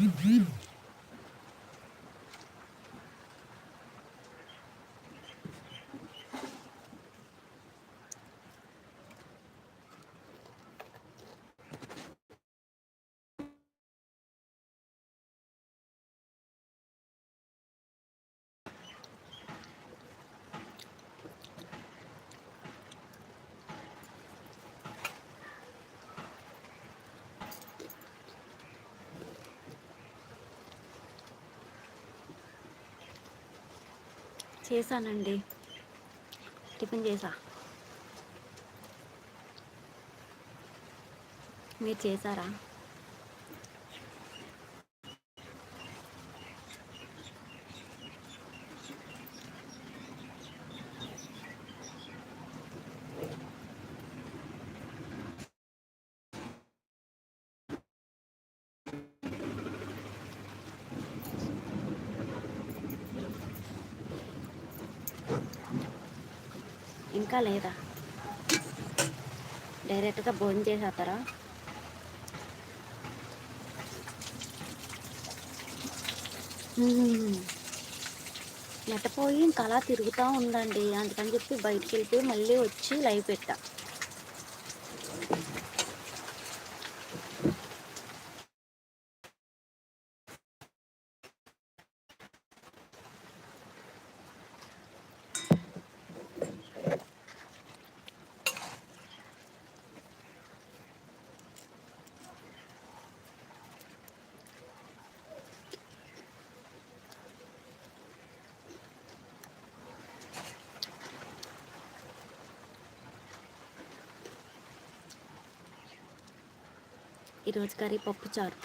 Uhum. చేశానండి. Tiffin చేసా మీరు చేశారా? ఇంకా లేదా? డైరెక్ట్గా భోజనం చేసేస్తారా? నెట్టపోయి ఇంకా అలా తిరుగుతూ ఉందండి అందుకని చెప్పి బయటికి వెళ్ళిపోయి మళ్ళీ వచ్చి లైవ్ పెట్టా. ఈరోజు కర్రీ పప్పు చారు.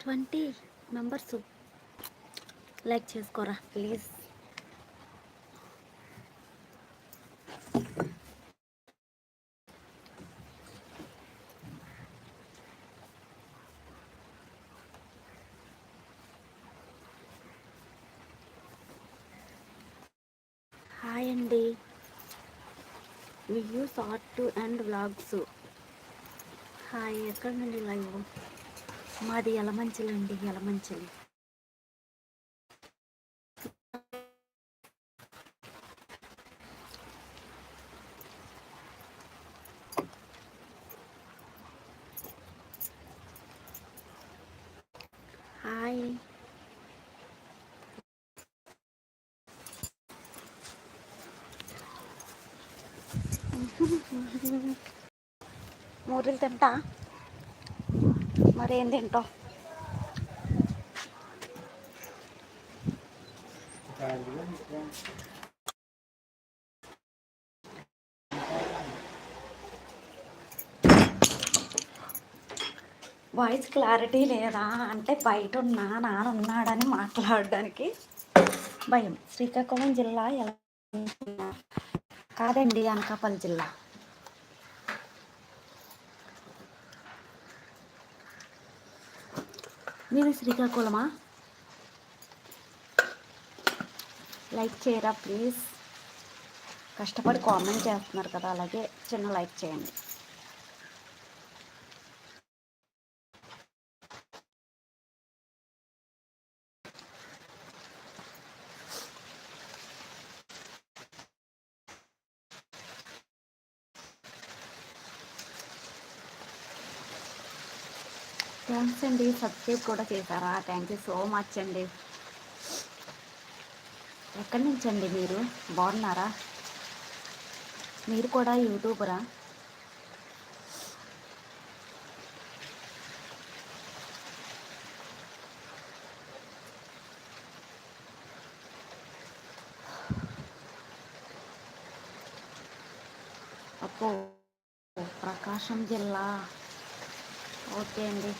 Twenty members. లైక్ చేసుకోరా ప్లీజ్ హాయ్ అండి view short and vlogs. Hi ఎక్కడ నుండి లైవ్? మాది ఎలమంచిలి అండి ఎలమంచిలి హాయ్ మూరలు తింటా. మరేం తింటావు? వాయిస్ క్లారిటీ లేదా అంటే బయట ఉన్నా నాన్న ఉన్నాడని మాట్లాడడానికి భయం. శ్రీకాకుళం జిల్లా ఎలా కాదండి అనకాపల్లి జిల్లా. మీరు శ్రీకాకుళమా? లైక్ చేయరా ప్లీజ్ కష్టపడి కామెంట్ చేస్తున్నారు కదా అలాగే చిన్న లైక్ చేయండి. థ్యాంక్స్ అండి. సబ్స్క్రైబ్ కూడా చేశారా? థ్యాంక్ యూ సో మచ్ అండి. ఎక్కడి నుంచి అండి మీరు? బాగున్నారా? మీరు కూడా యూట్యూబరా? అప్పు ప్రకాశం జిల్లా. ఓకే అండి.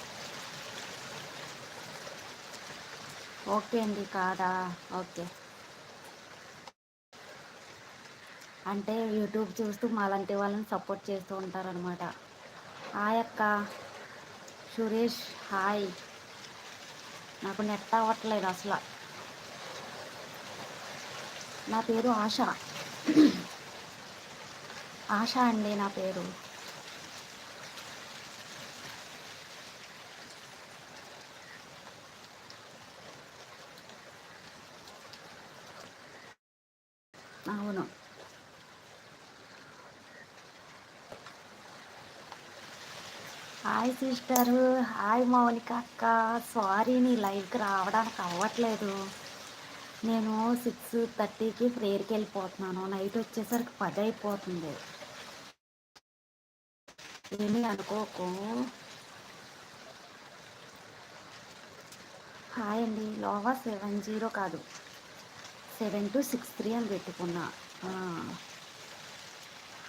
ఓకే అండి కాదా? ఓకే. అంటే యూట్యూబ్ చూస్తూ మాలాంటి వాళ్ళని సపోర్ట్ చేస్తూ ఉంటారనమాట హాయ్ అక్క. సురేష్ హాయ్. నాకు నెట్ అవ్వట్లేదు అసలు. నా పేరు ఆశ. ఆశ అండి నా పేరు అవును హాయ్ సిస్టర్ హాయ్ మౌనిక అక్క. సారీ నీ లైవ్కి రావడానికి అవ్వట్లేదు. నేను సిక్స్ థర్టీకి ప్రేయర్కి వెళ్ళిపోతున్నాను. నైట్ వచ్చేసరికి పది అయిపోతుంది. ఏమీ అనుకోకు. హాయ్ అండి. లోవా సెవెన్ జీరో కాదు. సెవెన్ టు సిక్స్ త్రీ అని పెట్టుకున్నా.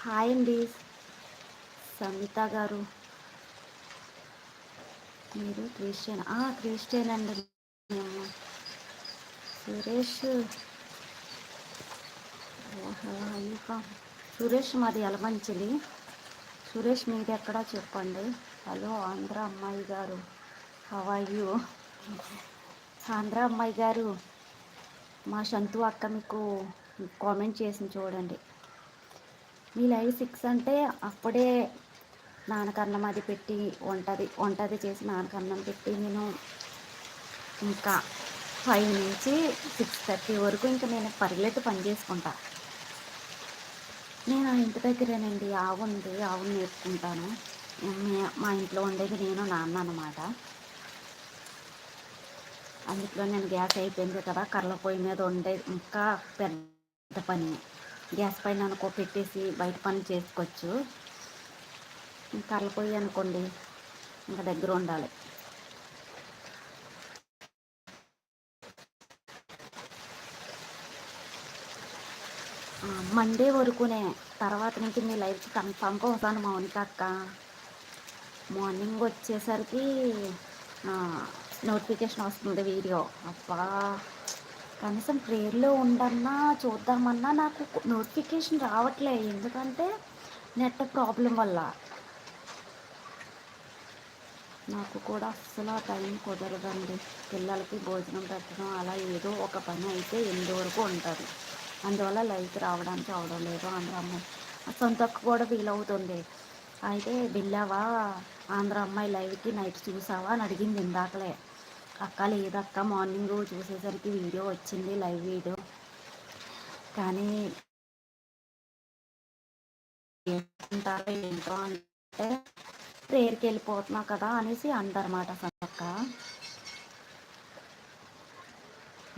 హాయ్ అండి. సమిత గారు. మీరు క్రిస్టియన్. క్రిస్టియన్ అండి. మేము సురేష్ సురేష్ మాది ఎలమంచిలి. సురేష్ మీరు ఎక్కడా చెప్పండి? హలో ఆంధ్ర అమ్మాయి గారు. హవాయు ఆంధ్ర అమ్మాయి గారు మా శంతు అక్క మీకు కామెంట్ చేసి చూడండి. మీ లైవ్ సిక్స్ అంటే అప్పుడే నాన్నకన్నం అది పెట్టి వంటది వంటది చేసి నాన్నకన్నం పెట్టి నేను ఇంకా ఫైవ్ నుంచి సిక్స్ థర్టీ వరకు ఇంకా నేను పర్లేదు పని చేసుకుంటా. నేను ఆ ఇంటి దగ్గరేనండి ఆవు ఉంది ఆవును నేర్చుకుంటాను. మా ఇంట్లో ఉండేది నేను నాన్న అనమాట అందులో నేను గ్యాస్ అయిపోయింది కదా కర్రల పొయ్యి మీద ఉండే ఇంకా పెద్ద పని. గ్యాస్ పైన అనుకో పెట్టేసి బయట పని చేసుకోవచ్చు. కర్రల అనుకోండి ఇంకా దగ్గర ఉండాలి. మండే వరకునే తర్వాత నుంచి మీ లైఫ్ కన్ఫామ్గా వస్తాను మౌనిక అక్క. మార్నింగ్ వచ్చేసరికి నోటిఫికేషన్ వస్తుంది వీడియో. అబ్బా! కనీసం ప్రేయర్లో ఉండన్నా చూద్దామన్నా నాకు నోటిఫికేషన్ రావట్లే. ఎందుకంటే నెట్ ప్రాబ్లం వల్ల. నాకు కూడా అస్సలు ఆ టైం కుదరదండి. పిల్లలకి భోజనం పెట్టడం అలా ఏదో ఒక పని అయితే ఎనిమిది వరకు ఉంటుంది అందువల్ల లైఫ్ రావడానికి అవడం లేదు ఆంధ్ర అమ్మాయి సొంతకు కూడా ఫీల్ అవుతుంది అయితే బిల్లావా ఆంధ్ర అమ్మాయి లైవ్కి నైట్ చూసావా అని అడిగింది ఇందాకలే. అక్క లేదక్క మార్నింగ్ చూసేసరికి వీడియో వచ్చింది లైవ్ వీడియో. కానీ ఏంటో అంటే ప్రేయర్కి వెళ్ళిపోతున్నా కదా అనేసి అందరమాట సక్క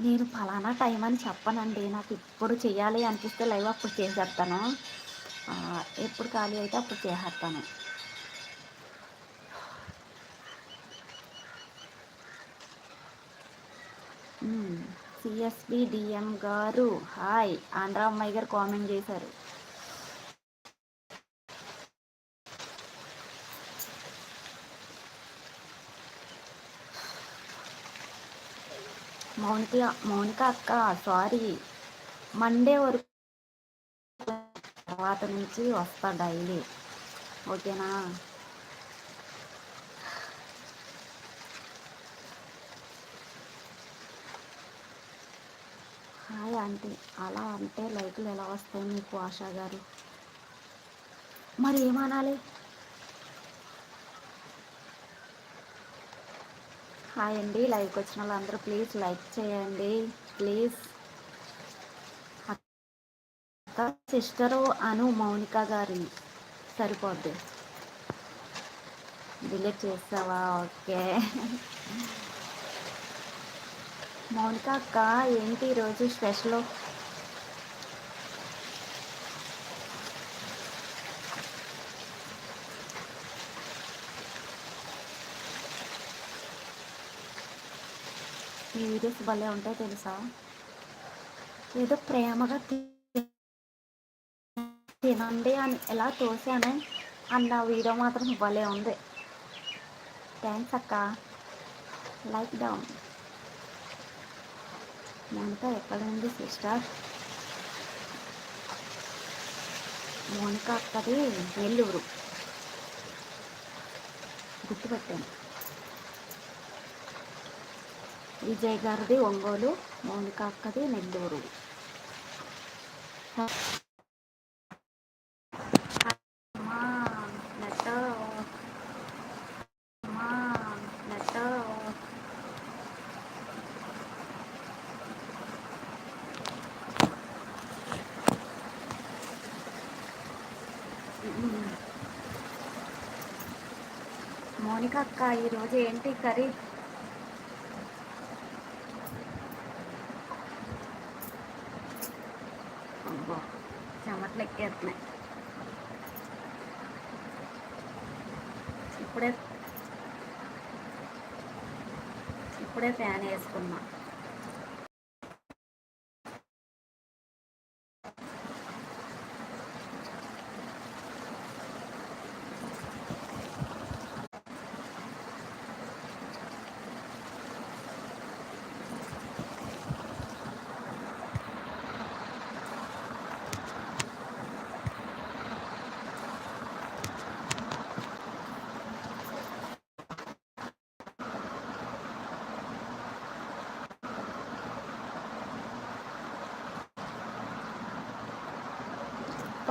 నేను ఫలానా టైం అని చెప్పనండి. నాకు ఇప్పుడు చేయాలి అనిపిస్తే లైవ్ అప్పుడు చేసేస్తాను. ఎప్పుడు ఖాళీ అయితే అప్పుడు చేసేస్తాను. CSB DM garu hi Andhra అమ్మాయి గారు కామెంట్ చేశారు. మౌనిక మౌనిక అక్క సారీ మండే వరకు తర్వాత నుంచి వస్తా డైలీ ఓకేనా? హాయ్ ఆంటీ అలా అంటే లైకులు ఎలా వస్తాయి మీకు ఆశా గారు? మరి ఏమనాలి హాయ్ అండి. లైవ్కి వచ్చిన వాళ్ళందరూ ప్లీజ్ లైక్ చేయండి. ప్లీజ్. అక్క సిస్టరు అను మౌనిక గారి సరిపోద్ది. డిలీట్ చేస్తావా? ఓకే. మౌనిక అక్క ఏంటి ఈరోజు స్పెషల్? ఈ వీడియోస్ భలే ఉంటాయి తెలుసా? ఏదో ప్రేమగా తినండి అని ఎలా తోసాను అన్న వీడియో మాత్రం భలే ఉంది. థ్యాంక్స్ అక్క. Like down. మోనిక ఎక్కడుంది సిస్టర్? మోనిక అక్కది నెల్లూరు గుర్తుపెట్టాను. విజయ్ గారిది ఒంగోలు మౌనిక అక్కది నెల్లూరు. మౌనిక అక్క ఈరోజు ఏంటి కర్రీ అబ్బో చెమట్లు ఎక్కేస్తున్నాయి. ఇప్పుడే ఇప్పుడే ఫ్యాన్ వేసుకున్నా.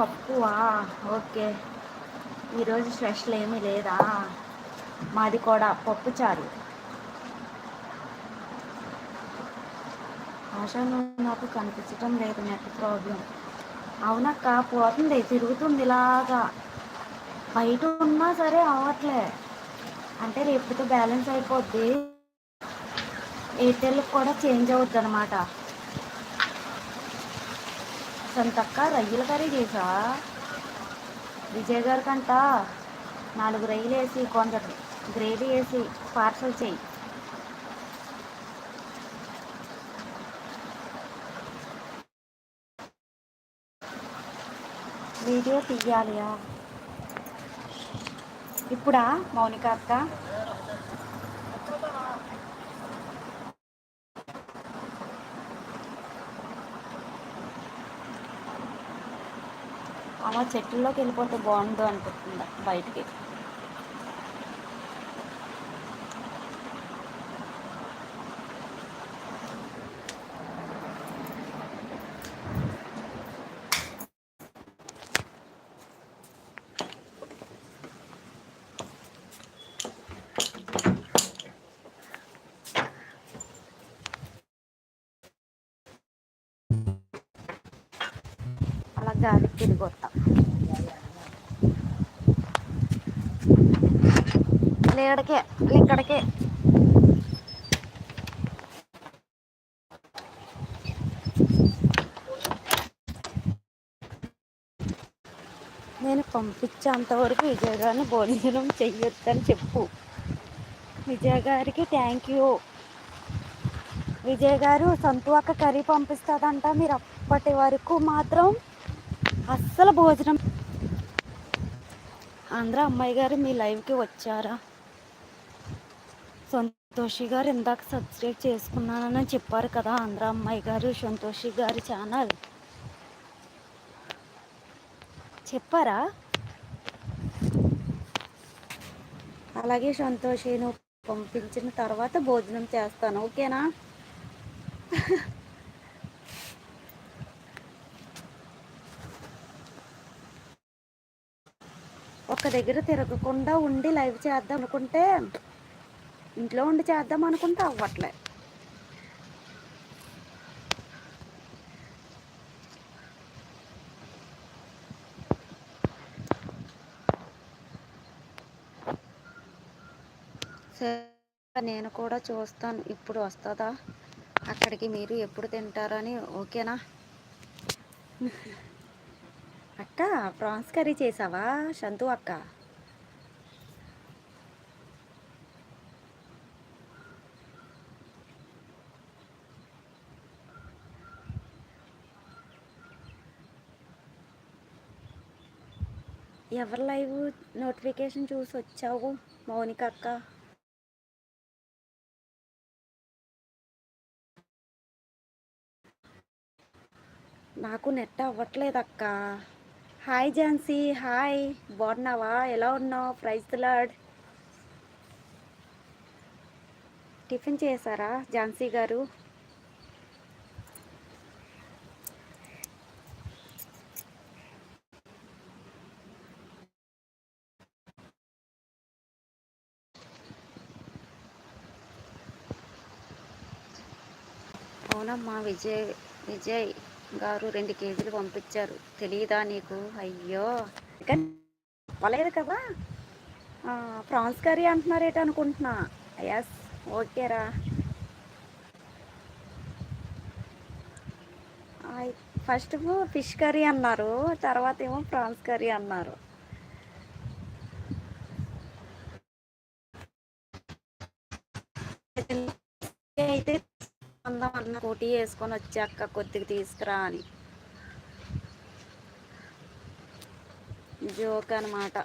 పప్పువా ఓకే. ఈరోజు స్పెషల్ ఏమీ లేదా? మాది కూడా పప్పు చారు. ఆశలో నాకు కనిపించటం లేదు నెట్ ప్రాబ్లం. అవునక్క పోతుంది తిరుగుతుంది ఇలాగా. బయట ఉన్నా సరే అవ్వట్లే. అంటే రేపుతో బ్యాలెన్స్ అయిపోద్ది. ఎయిర్టెల్ కూడా చేంజ్ అవుద్ది అనమాట సంతక్క రొయ్యల కర్రీ చేసా? విజయ్ గారి కంట నాలుగు రొయ్యలు వేసి కొందరు గ్రేవీ వేసి పార్సల్ చేయి. వీడియో తీయాలియా? ఇప్పుడా మౌనిక అక్క? అలా చెట్లలోకి వెళ్ళిపోతే బాగుండు అనిపిస్తుంది బయటికి? గాలికి తిరిగి వస్తాం లేడకే ఇక్కడికే. నేను పంపించేంతవరకు విజయ్ గారిని భోజనం చెయ్యొద్దని చెప్పు. విజయ్ గారికి థ్యాంక్ యూ విజయ్ గారు సంతు అక్క కర్రీ పంపిస్తుందంట మీరు అప్పటి వరకు మాత్రం అస్సలు భోజనం. ఆంధ్ర అమ్మాయి గారు మీ లైవ్కి వచ్చారా? సంతోషి గారు ఇందాక సబ్స్క్రైబ్ చేసుకున్నానని చెప్పారు కదా ఆంధ్ర అమ్మాయి గారు సంతోషి గారి ఛానల్. చెప్పారా? అలాగే సంతోషి నువ్వు పంపించిన తర్వాత భోజనం చేస్తాను ఓకేనా? ఒక్క దగ్గర తిరగకుండా ఉండి లైవ్ చేద్దాం అనుకుంటే ఇంట్లో ఉండి చేద్దాం అనుకుంటే అవ్వట్లే. సరే నేను కూడా చూస్తాను. ఇప్పుడు వస్తుందా? అక్కడికి మీరు ఎప్పుడు తింటారని. ఓకేనా? అక్క ప్రాన్స్ కర్రీ చేసావా? శంతు అక్క. ఎవరి లైవ్ నోటిఫికేషన్ చూసి వచ్చావు? మౌనిక అక్క. నాకు నెట్ అవ్వట్లేదు అక్క. హాయ్ ఝాన్సీ హాయ్ బాగున్నావా? ఎలా ఉన్నావు? ప్రైజ్ లాడ్ టిఫిన్ చేశారా ఝాన్సీ గారు? అవునమ్మా విజయ్ విజయ్. గారు రెండు కేజీలు పంపించారు. తెలియదా నీకు? అయ్యో! కానీ చెప్పలేదు కదా. ప్రాన్స్ కర్రీ అంటున్నారేట అనుకుంటున్నా. ఎస్ ఓకేరా ఫస్ట్ ఫిష్ కర్రీ అన్నారు తర్వాత ఏమో ప్రాన్స్ కర్రీ అన్నారు అయితే స్కూటీ వేసుకొని వచ్చాక కొద్దిగా తీసుకురా అని. జోక్ అనమాట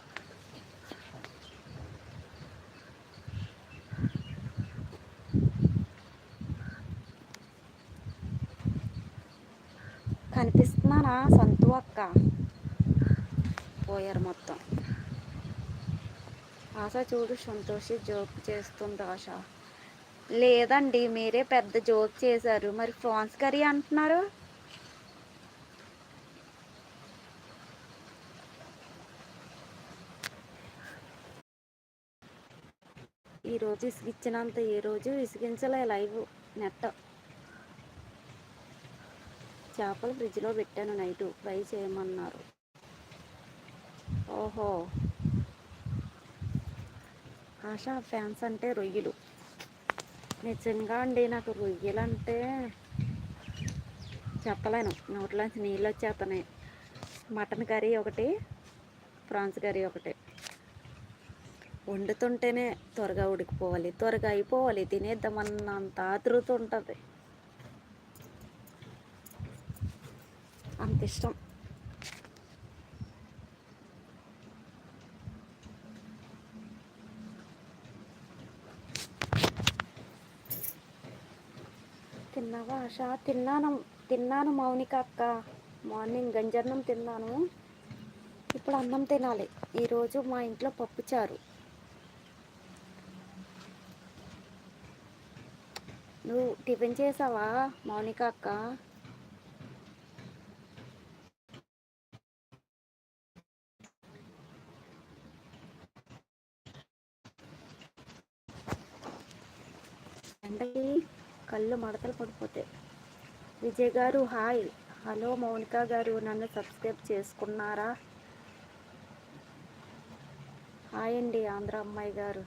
కనిపిస్తున్నానా సంతు అక్క? పోయారు మొత్తం. ఆశ చూడు సంతోషి జోక్ చేస్తుంది ఆశ. లేదండి మీరే పెద్ద జోక్ చేశారు. మరి ఫ్రాన్స్ కర్రీ అంటున్నారు? ఈరోజు విసిగించినంత ఏ రోజు ఇసిగించలే లైవ్ నెట్. చేపలు ఫ్రిడ్జ్లో పెట్టాను నైటు ఫ్రై చేయమన్నారు. ఓహో. ఆశా ఫ్యాన్స్ అంటే రొయ్యలు. నిజంగా అండి నాకు రొయ్యలు అంటే చెప్పలేను. నోట్లోంచి నీళ్ళు వచ్చేస్తున్నాయి మటన్ కర్రీ ఒకటి ప్రాన్స్ కర్రీ ఒకటి. వండుతుంటేనే త్వరగా ఉడికిపోవాలి త్వరగా అయిపోవాలి తినేద్దామన్నంత ఆతృత ఉంటుంది. అంత ఇష్టం. తిన్నావా ఆశ? తిన్నాను తిన్నాను మౌనిక అక్క. మార్నింగ్ గంజన్నం తిన్నాను. ఇప్పుడు అన్నం తినాలి. ఈరోజు మా ఇంట్లో పప్పుచారు నువ్వు టిఫిన్ చేసావా మౌనిక అక్క? మడతలు పడిపోతాయి. విజయ్ గారు హాయ్. హలో మౌనిక గారు నన్ను సబ్స్క్రైబ్ చేసుకున్నారా? హాయ్ అండి ఆంధ్ర అమ్మాయి గారు.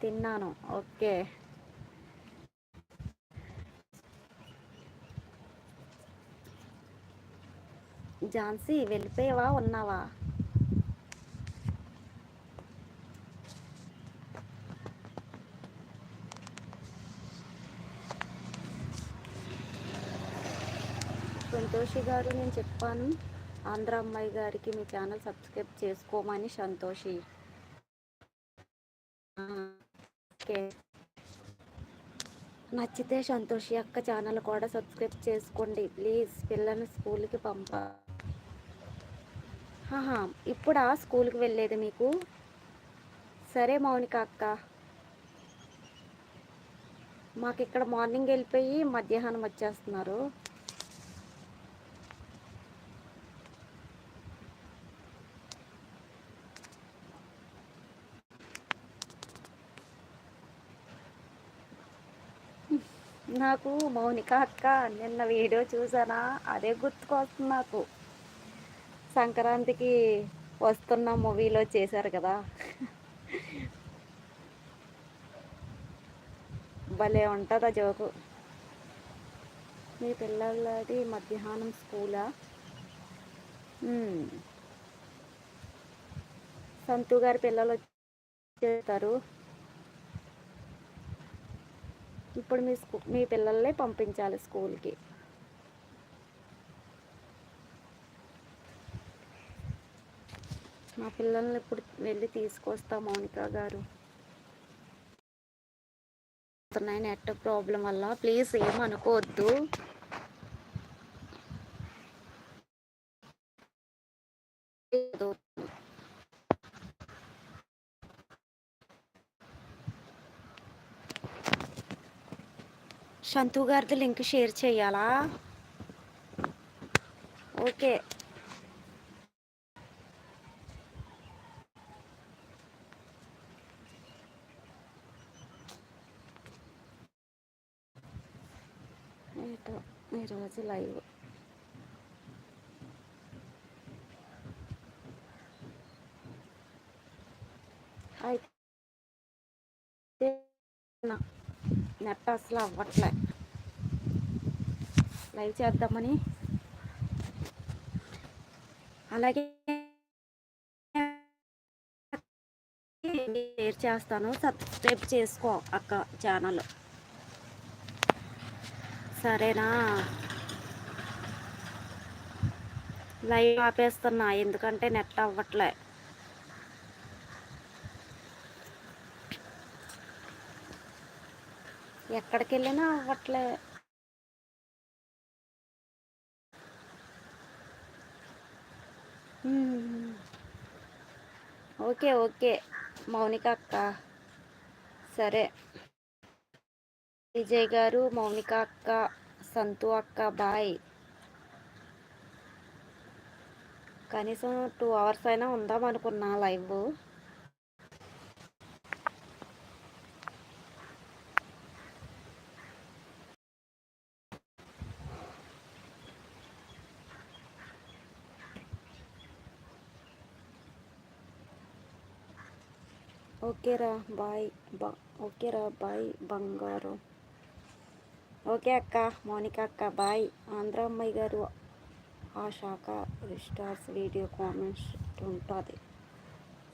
తిన్నాను. ఓకే. ఝాన్సీ వెళ్ళిపోయావా? ఉన్నావా? సంతోషి గారు నేను చెప్పాను. ఆంధ్ర అమ్మాయి గారికి మీ ఛానల్ సబ్స్క్రైబ్ చేసుకోమని సంతోషి. ఓకే. నచ్చితే సంతోషి అక్క ఛానల్ కూడా సబ్స్క్రైబ్ చేసుకోండి. ప్లీజ్ పిల్లల్ని స్కూల్కి పంప. ఇప్పుడా స్కూల్కి వెళ్ళేది మీకు? సరే మౌనిక అక్క. మాకు ఇక్కడ మార్నింగ్ వెళ్ళిపోయి మధ్యాహ్నం వచ్చేస్తున్నారు. నాకు మౌనిక అక్క నిన్న వీడియో చూసానా? అదే గుర్తుకొస్తుంది నాకు. సంక్రాంతికి వస్తున్న మూవీలో చేశారు కదా. భలే ఉంటుందా జోకు. మీ పిల్లలది మధ్యాహ్నం స్కూలా? సంతు గారి పిల్లలు వచ్చేస్తారు. ఇప్పుడు మీ స్కూ మీ పిల్లల్ని పంపించాలి స్కూల్కి. మా పిల్లల్ని ఇప్పుడు వెళ్ళి తీసుకొస్తా మౌనిక గారు. నెట్ ప్రాబ్లం వల్ల? ప్లీజ్ ఏమనుకోవద్దు శంతు గారిది లింక్ షేర్ చేయాలా? ఓకే. ఈరోజు లైవ్ అయితే నా- నెట్ అసలు అవ్వట్లే. లైవ్ చేద్దామని. అలాగే షేర్ చేస్తాను. సబ్స్క్రైబ్ చేసుకో అక్క ఛానల్. సరేనా? లైవ్ ఆపేస్తున్నా ఎందుకంటే నెట్ అవ్వట్లే. ఎక్కడికి వెళ్ళినా అవ్వట్లే ఓకే ఓకే. మౌనిక అక్క. సరే. విజయ్ గారు మౌనిక అక్క సంతు అక్క బాయ్. కనీసం టూ అవర్స్ అయినా ఉందాం అనుకున్నా లైవ్ ఓకేరా బాయ్ బా ఓకేరా బాయ్ బంగారం. ఓకే అక్క మౌనిక అక్క బాయ్. ఆంధ్ర అమ్మాయి గారు ఆ శాఖ రిస్టార్స్ వీడియో కామెంట్స్ ఉంటుంది.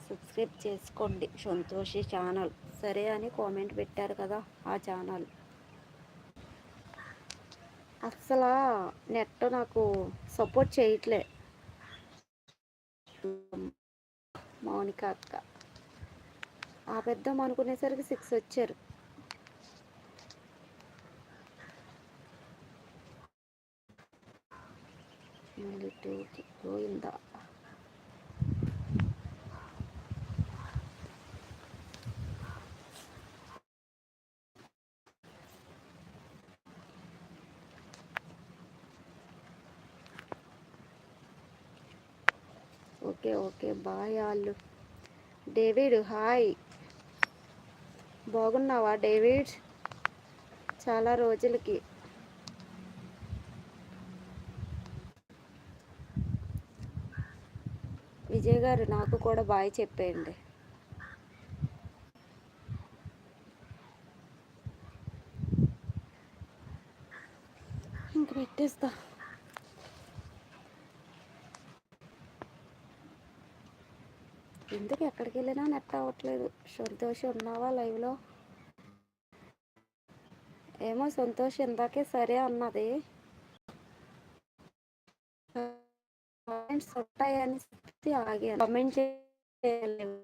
సబ్స్క్రైబ్ చేసుకోండి సంతోషి ఛానల్. సరే అని కామెంట్ పెట్టారు కదా ఆ ఛానల్. అసలు నెట్ నాకు సపోర్ట్ చేయట్లే. మౌనిక అక్క. ఆ పెద్ద అనుకునేసరికి సిక్స్ వచ్చారు. మళ్ళీ టూకి పోయిందా? ఓకే ఓకే బాయ్ ఆళ్ళు. David hi. బాగున్నావా డేవిడ్? చాలా రోజులకి. విజయ్ గారు నాకు కూడా బాయ్ చెప్పేయండి. ఇంక పెట్టేస్తా. ఎందుకు ఎక్కడికి వెళ్ళినా నెట్ అవ్వట్లేదు. సంతోష్ ఉన్నావా లైవ్లో? ఏమో సంతోష్ ఇందాకే సరే అన్నది. కామెంట్స్ ఉంటాయని చెప్పి ఆగాను. కామెంట్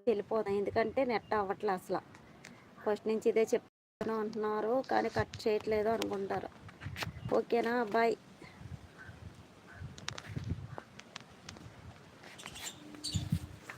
వెళ్ళిపోతాయి ఎందుకంటే నెట్ అవ్వట్లే అసలు. ఫస్ట్ నుంచి ఇదే చెప్తాను అంటున్నారు. కానీ కట్ చేయట్లేదు అనుకుంటారు. ఓకేనా? బాయ్.